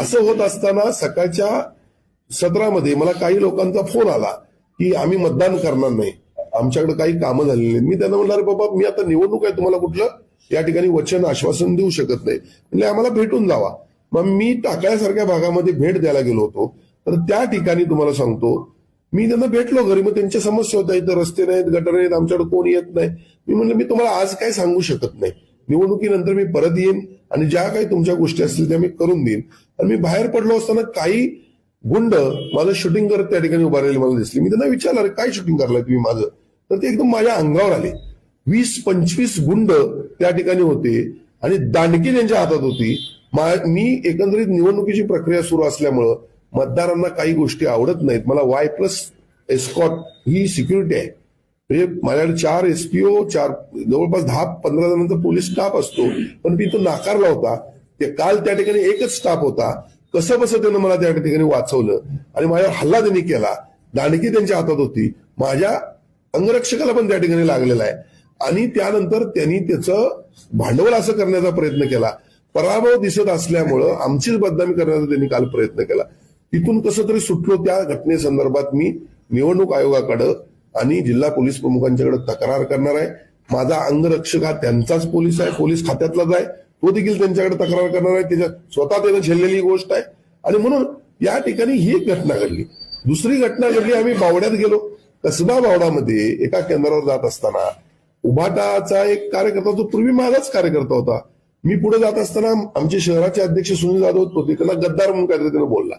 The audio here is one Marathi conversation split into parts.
असं होत असताना सकाळच्या सत्रामध्ये मला काही लोकांचा फोन आला की आम्ही मतदान करणार नाही. आमच्याकडे काही कामं झालेली नाहीत. मी त्यांना म्हणलं अरे बाबा मी आता निवडणूक आहे तुम्हाला कुठलं या ठिकाणी वचन आश्वासन देऊ शकत नाही. म्हणजे आम्हाला भेटून जावा. मग मी टाकळ्यासारख्या भागामध्ये भेट द्यायला गेलो होतो. तर त्या ठिकाणी तुम्हाला सांगतो मी त्यांना भेटलो घरी मग त्यांच्या समस्या होत्या इथं रस्ते नाहीत गटर नाहीत आमच्याकडे कोण येत नाही. मी म्हणलं मी तुम्हाला आज काय सांगू शकत नाही? निवडणुकीनंतर मी परत येईन आणि ज्या काही तुमच्या गोष्टी असतील त्या मी करून देईन. आणि मी बाहेर पडलो असताना काही गुंड माझं शूटिंग करत त्या ठिकाणी उभारलेलं मला दिसली. मी त्यांना विचारलं "अरे काय शूटिंग करलाय तुम्ही माझं? तर ते एकदम माझ्या अंगावर आले. वीस पंचवीस गुंड त्या ठिकाणी होते आणि दांडकी त्यांच्या हातात होती. मी एकंदरीत निवडणुकीची प्रक्रिया सुरू असल्यामुळं मतदारांना काही गोष्टी आवडत नाहीत. मला वाय प्लस एस्कॉट ही सिक्युरिटी आहे. म्हणजे माझ्याकडे चार एसपीओ चार जवळपास दहा पंधरा जणांचा पोलीस स्टाफ असतो. पण मी तो नाकारला होता. ते काल त्या ठिकाणी एकच स्टाफ होता. कसं कसं त्यानं मला त्या ठिकाणी वाचवलं? आणि माझ्यावर हल्ला त्यांनी केला. दांडकी त्यांच्या हातात होती. माझ्या अंगरक्षकाला पण त्या ठिकाणी लागलेला आहे. आणि त्यानंतर त्यांनी त्याचं भांडवल असं करण्याचा प्रयत्न केला. पराभव दिसत असल्यामुळं आमचीच बदनामी करण्याचा त्यांनी काल प्रयत्न केला. तिथून कसं तरी सुटलो त्या घटनेसंदर्भात मी निवडणूक आयोगाकडं. आणि जिल्हा पोलीस प्रमुखांच्याकडे तक्रार करणार आहे. माझा अंगरक्षक हा त्यांचाच पोलीस आहे. पोलीस खात्यातलाच आहे. तो देखील त्यांच्याकडे तक्रार करणार आहे. त्याच्या स्वतः त्यानं झेललेली गोष्ट आहे. आणि म्हणून या ठिकाणी ही एक घटना घडली. दुसरी घटना घडली. आम्ही बावड्यात गेलो. कसबा बावडामध्ये एका केंद्रावर जात असताना उभाटाचा एक कार्यकर्ता जो पूर्वी माझाच कार्यकर्ता होता मी पुढे जात असताना आमचे शहराचे अध्यक्ष सुनील जाधव होते. त्याला गद्दार म्हणून काहीतरी त्यानं बोलला.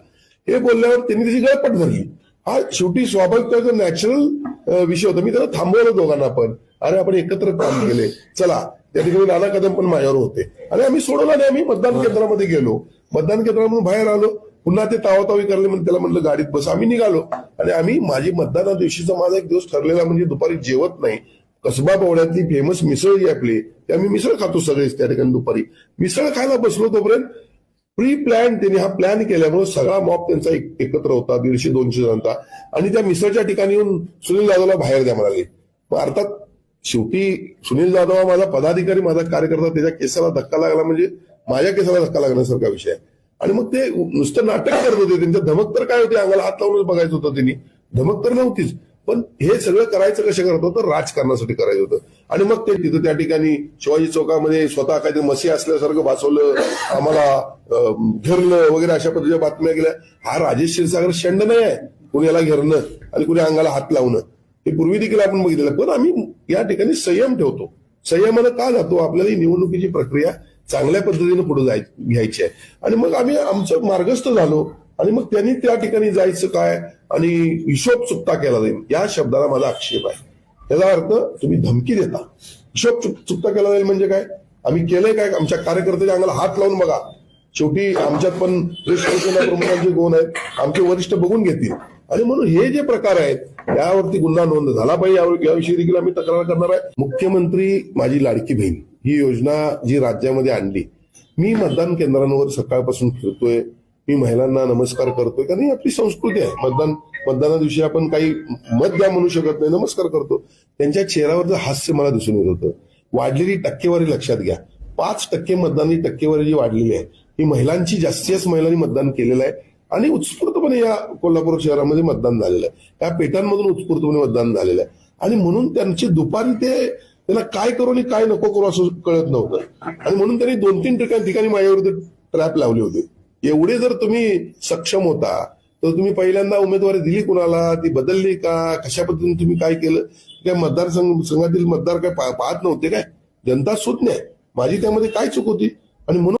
हे बोलल्यावर त्यांनी त्याची गळपट धरली. हा शेवटी स्वाभाविक नॅचरल विषय होता. मी त्यांना थांबवलं दोघांना पण. अरे आपण एकत्र काम केले. चला. त्या ठिकाणी नाना कदम पण माझ्यावर होते. आणि आम्ही सोडवला नाही. आम्ही मतदान केंद्रामध्ये गेलो. मतदान केंद्रामधून बाहेर आलो. पुन्हा ते तावातावी करले म्हणजे त्याला म्हणलं गाडीत बस. आम्ही निघालो. आणि आम्ही माझी मतदाना दिवशीचा माझा एक दिवस ठरलेला म्हणजे दुपारी जेवत नाही. कसबा पवड्यातली फेमस मिसळ जी आपली ते आम्ही मिसळ खातो सगळेच त्या ठिकाणी दुपारी. मिसळ खायला बसलो तोपर्यंत प्री प्लॅन त्यांनी हा प्लॅन केल्यामुळे सगळा मॉब त्यांचा एकत्र होता दीडशे दोनशे जणांचा. आणि त्या मिसळच्या ठिकाणी येऊन सुनील जाधवला बाहेर द्या म्हणाले. मग अर्थात शेवटी सुनील जाधव हा माझा पदाधिकारी माझा कार्यकर्ता त्याच्या केसाला धक्का लागला म्हणजे माझ्या केसाला धक्का लागण्यासारखा विषय आहे. आणि मग ते नुसतं नाटक करत होते त्यांच्या धमक तर काय होते? अंगाला हात लावूनच बघायचं होतं त्यांनी. धमक तर नव्हतीच. पण हे सगळं करायचं कशा करत होतं? राजकारणासाठी करायचं होतं. आणि मग ते तिथं त्या ठिकाणी शिवाजी चौकामध्ये स्वतः काहीतरी मसी असल्यासारखं भासवलं आम्हाला घेरलं वगैरे अशा पद्धतीच्या बातम्या गेल्या. हा राजेश क्षीरसागर शंड नाही आहे. कुणी याला घेरणं आणि कुणी अंगाला हात लावणं. हे पूर्वी देखील आपण बघितलेलं पण आम्ही या ठिकाणी संयम ठेवतो. संयमानं का जातो? आपल्याला ही निवडणुकीची प्रक्रिया चांगल्या पद्धतीने पुढे जाय घ्यायची आहे. आणि मग आम्ही आमचं मार्गस्थ झालो. आणि मग त्यांनी त्या ठिकाणी जायचं काय? आणि हिशोब चुकता केला जाईल. या शब्दाला माझा आक्षेप आहे. याचा अर्थ तुम्ही धमकी देता. हिशोब चुक- चुकता केला जाईल म्हणजे काय? आम्ही केलंय काय? आमच्या कार्यकर्त्याच्या अंगाला हात लावून बघा. शेवटी आमच्यात पण शिवसेना प्रमुखांचे गुण आहेत. आमचे वरिष्ठ बघून घेतील. आणि म्हणून हे जे प्रकार आहेत यावरती गुन्हा नोंद झाला पाहिजे. यावर- याविषयी देखील आम्ही तक्रार करणार आहे. मुख्यमंत्री माझी लाडकी बहीण ही योजना जी राज्यामध्ये आणली मी मतदान केंद्रांवर सकाळपासून फिरतोय. मी महिलांना नमस्कार करतोय कारण ही आपली संस्कृती आहे. मतदान मतदाना दिवशी आपण काही मत द्या म्हणू शकत नाही नमस्कार करतो. त्यांच्या चेहऱ्यावरचं हास्य मला दिसून येत होतं. वाढलेली टक्केवारी लक्षात घ्या. पाच टक्के मतदानाची टक्केवारी जी वाढलेली आहे ही महिलांची जास्तीत जास्त महिलांनी मतदान केलेलं आहे आणि उत्स्फूर्तपणे या कोल्हापूर शहरामध्ये मतदान झालेलं आहे. त्या पेटांमधून उत्स्फूर्तपणे मतदान झालेलं आहे. आणि म्हणून त्यांची दुपारी ते त्यांना काय करू आणि काय नको करू असं कळत नव्हतं. आणि म्हणून त्यांनी दोन तीन ठिकाणी ठिकाणी माझ्याविरुद्ध ट्रॅप लावली होती. एवढे जर तुम्ही सक्षम होता तर तुम्ही पहिल्यांदा उमेदवारी दिली कुणाला? ती बदलली का? कशा पद्धतीने तुम्ही काय केलं? काय मतदारसंघ संघातील मतदार काय पाहत नव्हते काय? जनता सुज्ञ आहे. माझी त्यामध्ये काय चूक होती? आणि म्हणून